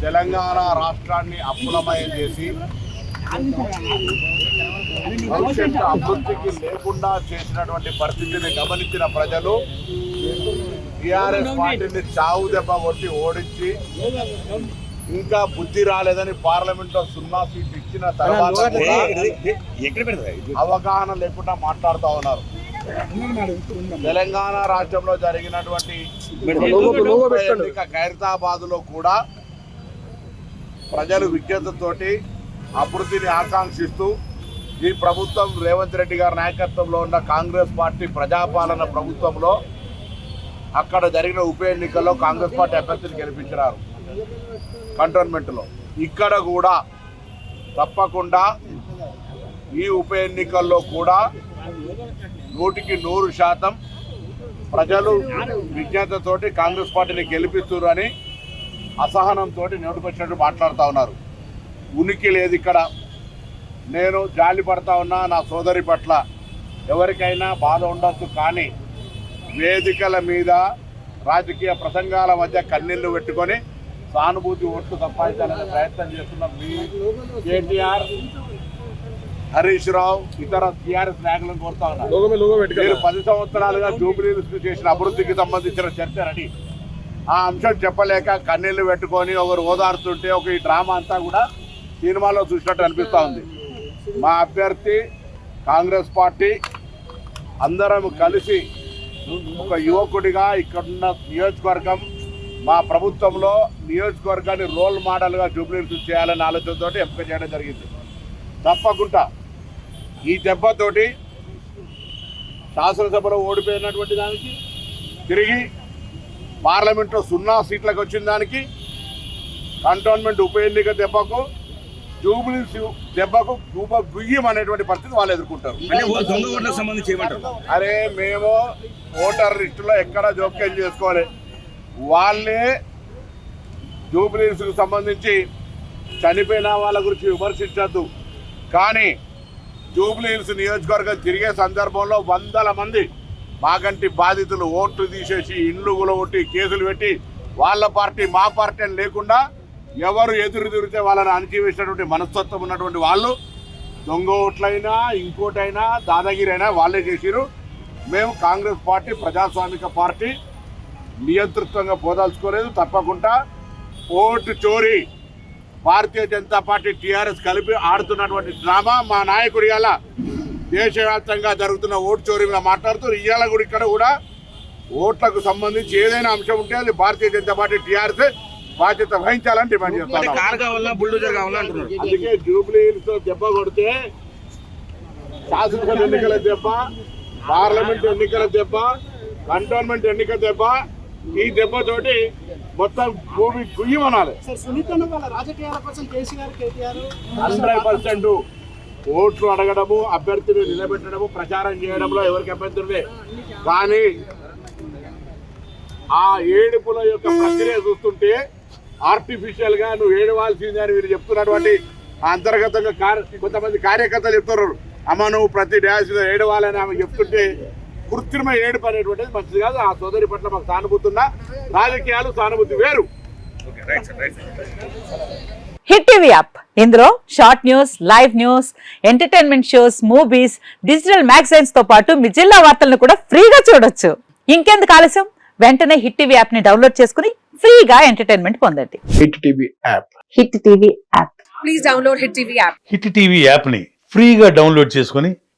తెలంగాణ రాష్ట్రాన్ని అప్పులమయం చేసి భవిష్యత్తు అభివృద్ధికి లేకుండా చేసినటువంటి పరిస్థితిని గమనించిన ప్రజలు టిఆర్ఎస్ పార్టీని చావు దెబ్బ కొట్టి ఓడించి ఇంకా బుద్ధి రాలేదని పార్లమెంట్లో సున్నా సీట్ ఇచ్చిన తర్వాత అవగాహన లేకుండా మాట్లాడుతూ ఉన్నారు. తెలంగాణ రాష్ట్రంలో జరిగినటువంటి ఖైరతాబాద్లో కూడా ప్రజలు విజ్ఞతతోటి అభివృద్ధిని ఆకాంక్షిస్తూ ఈ ప్రభుత్వం రేవంత్ రెడ్డి గారి నాయకత్వంలో ఉన్న కాంగ్రెస్ పార్టీ ప్రజాపాలన ప్రభుత్వంలో అక్కడ జరిగిన ఉప ఎన్నికల్లో కాంగ్రెస్ పార్టీ అభ్యర్థిని గెలిపించినారు. కంటోన్మెంట్లో. ఇక్కడ కూడా తప్పకుండా ఈ ఉప ఎన్నికల్లో కూడా నూటికి నూరు శాతం ప్రజలు విజ్ఞతతోటి కాంగ్రెస్ పార్టీని గెలిపిస్తున్నారు అసహనంతో నోటికొచ్చినట్టు మాట్లాడుతూ ఉన్నారు. ఉనికి లేదు ఇక్కడ. నేను జాలి పడతా ఉన్నా నా సోదరి పట్ల ఎవరికైనా బాధ ఉండొచ్చు కానీ వేదికల మీద రాజకీయ ప్రసంగాల మధ్య కన్నీళ్ళు పెట్టుకొని సానుభూతి ఓట్లు సంపాదించాలనే ప్రయత్నం చేస్తున్న మీ కేటీఆర్ హరీష్ రావు ఇతర టీఆర్ఎస్ నాయకులను కోరుతా ఉన్నారు. మీరు పది సంవత్సరాలుగా జూబిలీస్ చేసిన అభివృద్ధికి సంబంధించిన చర్చ రెడీ. ఆ అంశం చెప్పలేక కన్నీళ్ళు పెట్టుకొని ఒకరు ఓదారుతుంటే ఒక ఈ డ్రామా అంతా కూడా సినిమాలో చూసినట్టు అనిపిస్తూ ఉంది. మా అభ్యర్థి కాంగ్రెస్ పార్టీ అందరం కలిసి ఒక యువకుడిగా ఇక్కడున్న నియోజకవర్గం మా ప్రభుత్వంలో నియోజకవర్గాన్ని రోల్ మోడల్గా జూబ్లీస్ చేయాలనే ఆలోచనతో ఎంపిక చేయడం జరిగింది. తప్పకుండా ఈ దెబ్బతోటి శాసనసభలో ఓడిపోయినటువంటి దానికి తిరిగి పార్లమెంట్లో సున్నా సీట్లకు వచ్చిన దానికి కంటోన్మెంట్ ఉప ఎన్నిక దెబ్బకు జూబ్లీస్ దెబ్బకు దూబ గుయ్యం అనేటువంటి పరిస్థితి వాళ్ళు ఎదుర్కొంటారు. అరే మేము ఓటర్ లిస్టులో ఎక్కడ జోక్యం చేసుకోవాలి? వాళ్ళే జూబ్లీస్కి సంబంధించి చనిపోయిన వాళ్ళ గురించి విమర్శించద్దు. కానీ జూబ్లీహిల్స్ నియోజకవర్గం తిరిగే సందర్భంలో వందల మంది మాగంటి బాధితులు ఓట్లు తీసేసి ఇండ్లు గులగొట్టి కేసులు పెట్టి వాళ్ళ పార్టీ మా పార్టీ అని లేకుండా ఎవరు ఎదురు తిరిగితే వాళ్ళని అణచివేసినటువంటి మనస్తత్వం ఉన్నటువంటి వాళ్ళు దొంగ ఓట్లైనా ఇంకోటైనా దాదాగిరి అయినా వాళ్ళే చేసిరు మేము కాంగ్రెస్ పార్టీ ప్రజాస్వామిక పార్టీ నియంతృత్వంగా పోదాల్చుకోలేదు. తప్పకుండా ఓటు చోరీ భారతీయ జనతా పార్టీ టీఆర్ఎస్ కలిపి ఆడుతున్నటువంటి డ్రామా మా నాయకుడు ఇవాళ దేశవ్యాప్తంగా జరుగుతున్న ఓటు చోరీ మీద మాట్లాడుతూ ఇవాళ కూడా ఇక్కడ కూడా ఓట్లకు సంబంధించి ఏదైనా అంశం ఉంటే అది భారతీయ జనతా పార్టీ టీఆర్ఎస్ బాధ్యత వహించాలని డిమాండ్ చేస్తాను అందుకే జూబ్లీ హిల్స్ దెబ్బ కొడితే శాసనసభ ఎన్నికల దెబ్బ పార్లమెంట్ ఎన్నికల దెబ్బ కంటోన్మెంట్ ఎన్నికల దెబ్బ ఈ దెబ్బతోటి మొత్తం భూమి గుయ్యమనాలి హండ్రెడ్ పర్సెంట్ ఓట్లు అడగడము అభ్యర్థిని నిలబెట్టడము ప్రచారం చేయడంలో ఎవరికి అభ్యంతరం లే కానీ ఆ ఏడుపుల యొక్క ప్రక్రియ చూస్తుంటే ఆర్టిఫిషియల్గా నువ్వు ఏడవాల్సిందే అని మీరు చెప్తున్నటువంటి అంతర్గతంగా కొంతమంది కార్యకర్తలు చెప్తున్నారు. అమ్మ నువ్వు ప్రతి డ్యాన్స్ ఏడవాలని ఆమె చెప్తుంటే కృత్రిమ ఏడుపు అనేటువంటిది మంచిది కాదు. ఆ సోదరి పట్ల మాకు సానుభూతి ఉన్నా రాజకీయాలు సానుభూతి వేరు. Okay right sir right sir hit TV app. ఇందులో short news live news entertainment shows movies digital మ్యాగజైన్స్తో పాటు మీ జిల్లా వార్తలను కూడా ఫ్రీగా చూడొచ్చు. ఇంకెందుకు ఆలస్యం? వెంటనే హిట్ టీవీ యాప్ని డౌన్లోడ్ చేసుకుని ఫ్రీగా ఎంటర్టైన్మెంట్ పొందండి. Hit TV app. Hit TV app. Please download Hit TV app. Hit TV యాప్ని ఫ్రీగా డౌన్లోడ్ చేసుకొని